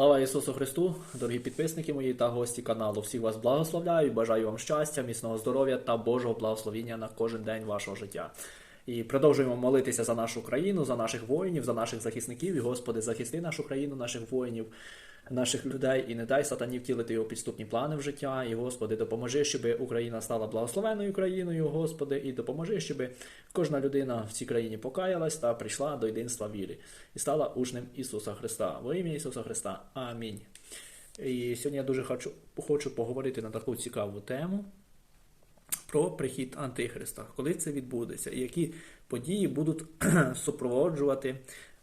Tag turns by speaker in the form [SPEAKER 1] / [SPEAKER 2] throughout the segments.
[SPEAKER 1] Слава Ісусу Христу, дорогі підписники мої та гості каналу. Всіх вас благословляю, бажаю вам щастя, міцного здоров'я та Божого благословіння на кожен день вашого життя. І продовжуємо молитися за нашу країну, за наших воїнів, за наших захисників. І Господи, захисти нашу країну, наших воїнів, наших людей, і не дай сатані втілити його підступні плани в життя. І Господи, допоможи, щоб Україна стала благословенною країною, Господи, і допоможи, щоб кожна людина в цій країні покаялась та прийшла до єдинства віри і стала учнем Ісуса Христа. Во ім'я Ісуса Христа. Амінь. І сьогодні я дуже хочу, хочу поговорити на таку цікаву тему про прихід Антихриста, коли це відбудеться, і які події будуть супроводжувати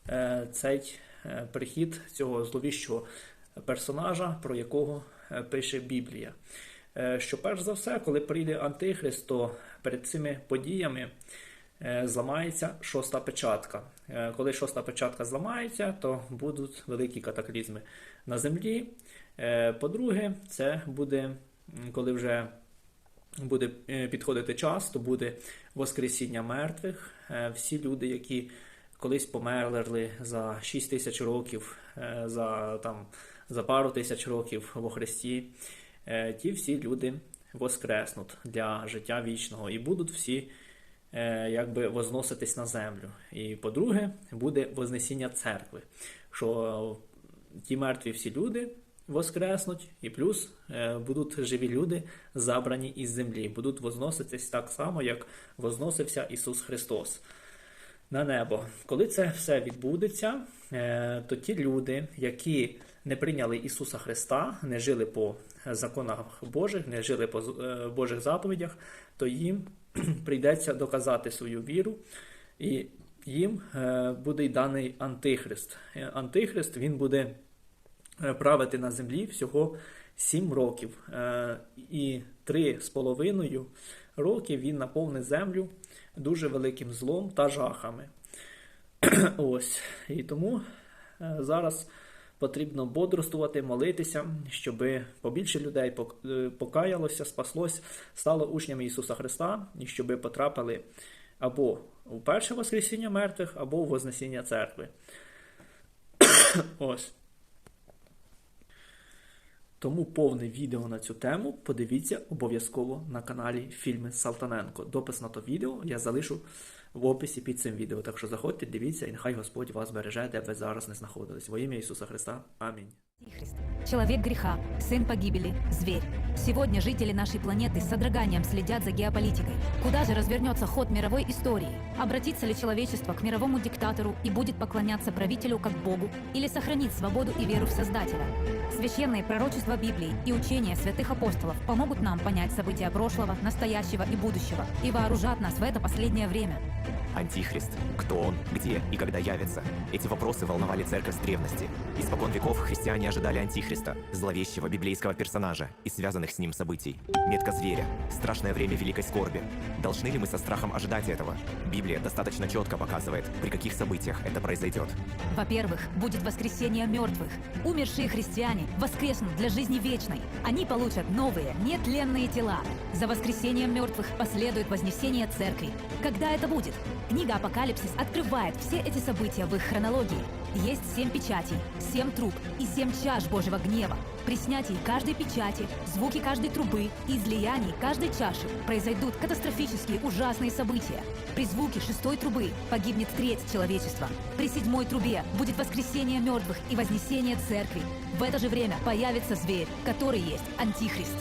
[SPEAKER 1] е, цей прихід цього зловіщого персонажа, про якого е, пише Біблія. Е, Що перш за все, коли прийде Антихрист, то перед цими подіями е, зламається шоста печатка. Е, Коли шоста печатка зламається, то будуть великі катаклізми на землі. Е, По-друге, це буде, коли вже буде е, підходити час, то буде Воскресіння мертвих. Е, Всі люди, які колись померли за 6 тисяч років, е, за, там, за пару тисяч років во Христі, е, ті всі люди воскреснуть для життя вічного і будуть всі е, якби возноситись на землю. І по-друге, буде Вознесіння церкви, що ті мертві всі люди воскреснуть, і плюс будуть живі люди забрані із землі, будуть возноситись так само, як возносився Ісус Христос на небо. Коли це все відбудеться, е, то ті люди, які не прийняли Ісуса Христа, не жили по законах Божих, не жили по е, Божих заповідях, то їм прийдеться доказати свою віру, і їм е, буде й даний Антихрист. Антихрист він буде правити на землі всього 7 років. Е, І три з половиною років він наповнить землю дуже великим злом та жахами. Ось. І тому е, зараз потрібно бодрствувати, молитися, щоб побільше людей е, покаялося, спаслось, стало учнями Ісуса Христа, і щоб потрапили або у перше Воскресіння мертвих, або у Вознесіння церкви. Ось. Тому повне відео на цю тему подивіться обов'язково на каналі Фільми Салтаненко. Допис на то відео я залишу в описі під цим відео. Так що заходьте, дивіться, і нехай Господь вас береже, де ви зараз не знаходились. Во ім'я Ісуса Христа. Амінь.
[SPEAKER 2] Антихрист. Человек греха, сын погибели, зверь. Сегодня жители нашей планеты с содроганием следят за геополитикой. Куда же развернется ход мировой истории? Обратится ли человечество к мировому диктатору и будет поклоняться правителю как Богу? Или сохранит свободу и веру в Создателя? Священные пророчества Библии и учения святых апостолов помогут нам понять события прошлого, настоящего и будущего и вооружат нас в это последнее время.
[SPEAKER 3] Антихрист. Кто он, где и когда явится? Эти вопросы волновали церковь с древности. Испокон веков христиане ожидали Антихриста, зловещего библейского персонажа и связанных с ним событий. Метка зверя. Страшное время великой скорби. Должны ли мы со страхом ожидать этого? Библия достаточно четко показывает, при каких событиях это произойдет.
[SPEAKER 2] Во-первых, будет воскресение мертвых. Умершие христиане воскреснут для жизни вечной. Они получат новые, нетленные тела. За воскресением мертвых последует вознесение церкви. Когда это будет? Книга Апокалипсис открывает все эти события в их хронологии. Есть семь печатей, семь труб и семь чаш Божьего гнева. При снятии каждой печати, звуки каждой трубы и излиянии каждой чаши произойдут катастрофические ужасные события. При звуке шестой трубы погибнет треть человечества. При седьмой трубе будет воскресение мертвых и вознесение церкви. В это же время появится зверь, который есть Антихрист.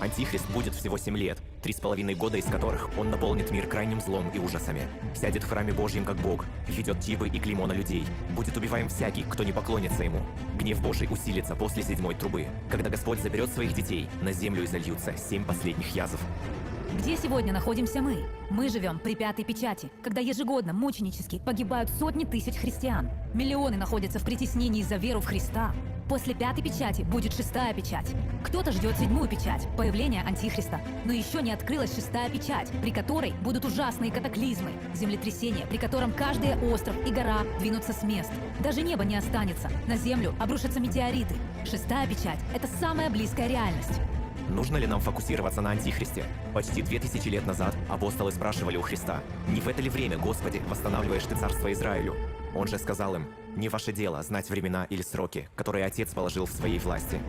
[SPEAKER 3] Антихрист будет всего семь лет, три с половиной года из которых он наполнит мир крайним злом и ужасами. Сядет в храме Божьем как Бог, ведет тибы и клеймо на людей. Будет убиваем всякий, кто не поклонится ему. Гнев Божий усилится после седьмой трубы, когда Господь заберет своих детей, на землю изольются семь последних язв.
[SPEAKER 2] Где сегодня находимся мы? Мы живем при пятой печати, когда ежегодно мученически погибают сотни тысяч христиан. Миллионы находятся в притеснении за веру в Христа. После пятой печати будет шестая печать. Кто-то ждет седьмую печать, появление Антихриста. Но еще не открылась шестая печать, при которой будут ужасные катаклизмы, землетрясения, при котором каждый остров и гора двинутся с мест. Даже небо не останется, на землю обрушатся метеориты. Шестая печать – это самая близкая реальность.
[SPEAKER 3] Нужно ли нам фокусироваться на Антихристе? Почти две тысячи лет назад апостолы спрашивали у Христа, «Не в это ли время, Господи, восстанавливаешь ты царство Израилю?» Он же сказал им, Не ваше дело знать времена или сроки, которые Отец положил в своей власти.